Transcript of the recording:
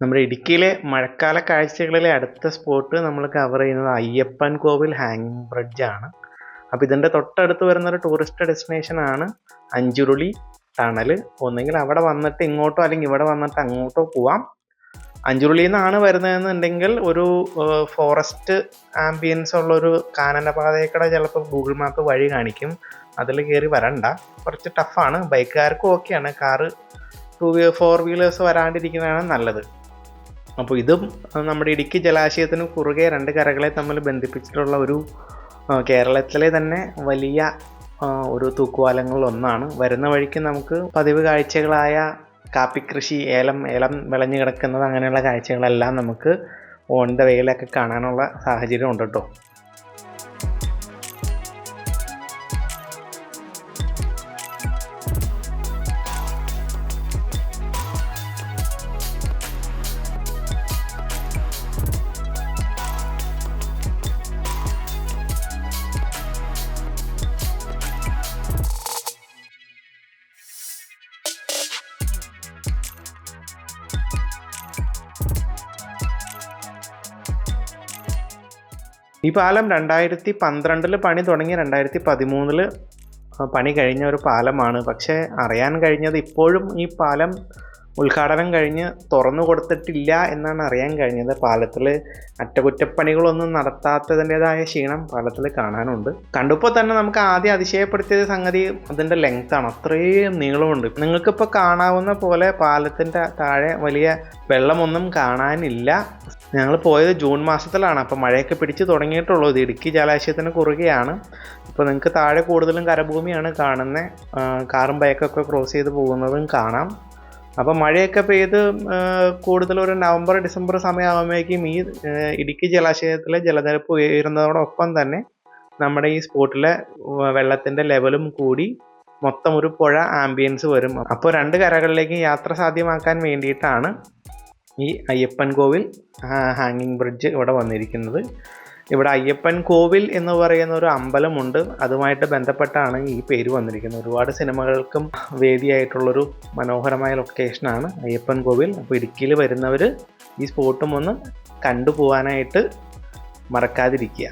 നമ്മുടെ ഇടുക്കിയിലെ മഴക്കാല കാഴ്ചകളിലെ അടുത്ത സ്പോട്ട് നമ്മൾ കവർ ചെയ്യുന്നത് അയ്യപ്പൻ കോവിൽ ഹാങ്ങിങ് ബ്രിഡ്ജാണ് അപ്പോൾ ഇതിന്റെ തൊട്ടടുത്ത് വരുന്ന ഒരു ടൂറിസ്റ്റ് ഡെസ്റ്റിനേഷൻ ആണ് അഞ്ചുരുളി ടണൽ ഒന്നെങ്കിൽ അവിടെ വന്നിട്ട് ഇങ്ങോട്ടോ അല്ലെങ്കിൽ ഇവിടെ വന്നിട്ട് അങ്ങോട്ടോ പോവാം. അഞ്ചുരുളിയിൽ നിന്നാണ് വരുന്നതെന്നുണ്ടെങ്കിൽ ഒരു ഫോറസ്റ്റ് ആംബിയൻസ് ഉള്ളൊരു ഒരു കാനനപാതയൊക്കെ ചിലപ്പോൾ ഗൂഗിൾ മാപ്പ് വഴി കാണിക്കും. അതിൽ കയറി വരണ്ട. കുറച്ച് ടഫാണ് ബൈക്കുകാർക്കും ഓക്കെയാണ് കാറ് ടു ഫോർ വീലേഴ്സ് വരാണ്ടിരിക്കുന്നതാണ് നല്ലത്. അപ്പോൾ ഇതും നമ്മുടെ ഇടുക്കി ജലാശയത്തിന് കുറുകെ രണ്ട് കരകളെ തമ്മിൽ ബന്ധിപ്പിച്ചിട്ടുള്ള ഒരു കേരളത്തിലെ തന്നെ വലിയ ഒരു തൂക്കുവാലങ്ങളിലൊന്നാണ് വരുന്ന വഴിക്ക് നമുക്ക് പതിവ് കാഴ്ചകളായ കാപ്പിക്കൃഷി ഏലം ഏലം വിളഞ്ഞു കിടക്കുന്നത് അങ്ങനെയുള്ള കാഴ്ചകളെല്ലാം നമുക്ക് ഓൺ ദ വേയിലൊക്കെ കാണാനുള്ള സാഹചര്യം ഉണ്ട് കേട്ടോ. ഈ പാലം രണ്ടായിരത്തി പന്ത്രണ്ടിൽ പണി തുടങ്ങി രണ്ടായിരത്തി പതിമൂന്നിൽ പണി കഴിഞ്ഞ ഒരു പാലമാണ്. പക്ഷേ അറിയാൻ കഴിഞ്ഞത് ഇപ്പോഴും ഈ പാലം ഉദ്ഘാടനം കഴിഞ്ഞ് തുറന്നു കൊടുത്തിട്ടില്ല എന്നാണ് അറിയാൻ കഴിഞ്ഞത്. പാലത്തിൽ അറ്റകുറ്റപ്പണികളൊന്നും നടത്താത്തതിന്റെതായ ക്ഷീണം പാലത്തിൽ കാണാനുണ്ട്. കണ്ടപ്പോൾ തന്നെ നമുക്ക് ആദ്യം അതിശയപ്പെടുത്തിയ സംഗതി അതിന്റെ ലെങ്ത്താണ് അത്രയും നീളമുണ്ട്. നിങ്ങൾക്കിപ്പോൾ കാണാവുന്ന പോലെ പാലത്തിന്റെ താഴെ വലിയ വെള്ളമൊന്നും കാണാനില്ല. ഞങ്ങൾ പോയത് ജൂൺ മാസത്തിലാണ്. അപ്പോൾ മഴയൊക്കെ പിടിച്ച് തുടങ്ങിയിട്ടുള്ളൂ. ഇത് ഇടുക്കി ജലാശയത്തിന് കുറുകെയാണ്. അപ്പോൾ നിങ്ങൾക്ക് താഴെ കൂടുതലും കരഭൂമിയാണ് കാണുന്നത്. കാറും ബൈക്കൊക്കെ ക്രോസ് ചെയ്ത് പോകുന്നതും കാണാം. അപ്പോൾ മഴയൊക്കെ പെയ്ത് കൂടുതൽ ഒരു നവംബർ ഡിസംബർ സമയമാകുമ്പോഴേക്കും ഈ ഇടുക്കി ജലാശയത്തിലെ ജലനിരപ്പ് ഉയരുന്നതോടൊപ്പം തന്നെ നമ്മുടെ ഈ സ്പോട്ടിലെ വെള്ളത്തിന്റെ ലെവലും കൂടി മൊത്തം ഒരു പുഴ ആംബിയൻസ് വരും. അപ്പോൾ രണ്ട് കരകളിലേക്കും യാത്ര സാധ്യമാക്കാൻ വേണ്ടിയിട്ടാണ് ഈ അയ്യപ്പൻ കോവിൽ ഹാങ്ങിങ് ബ്രിഡ്ജ് ഇവിടെ വന്നിരിക്കുന്നത്. ഇവിടെ അയ്യപ്പൻ കോവിൽ എന്ന് പറയുന്ന ഒരു അമ്പലമുണ്ട്. അതുമായിട്ട് ബന്ധപ്പെട്ടാണ് ഈ പേര് വന്നിരിക്കുന്നത്. ഒരുപാട് സിനിമകൾക്കും വേദിയായിട്ടുള്ളൊരു മനോഹരമായ ലൊക്കേഷനാണ് അയ്യപ്പൻ കോവിൽ. അപ്പോൾ ഇടുക്കിയിൽ വരുന്നവർ ഈ സ്പോട്ടും ഒന്ന് കണ്ടുപോകാനായിട്ട് മറക്കാതിരിക്കുക.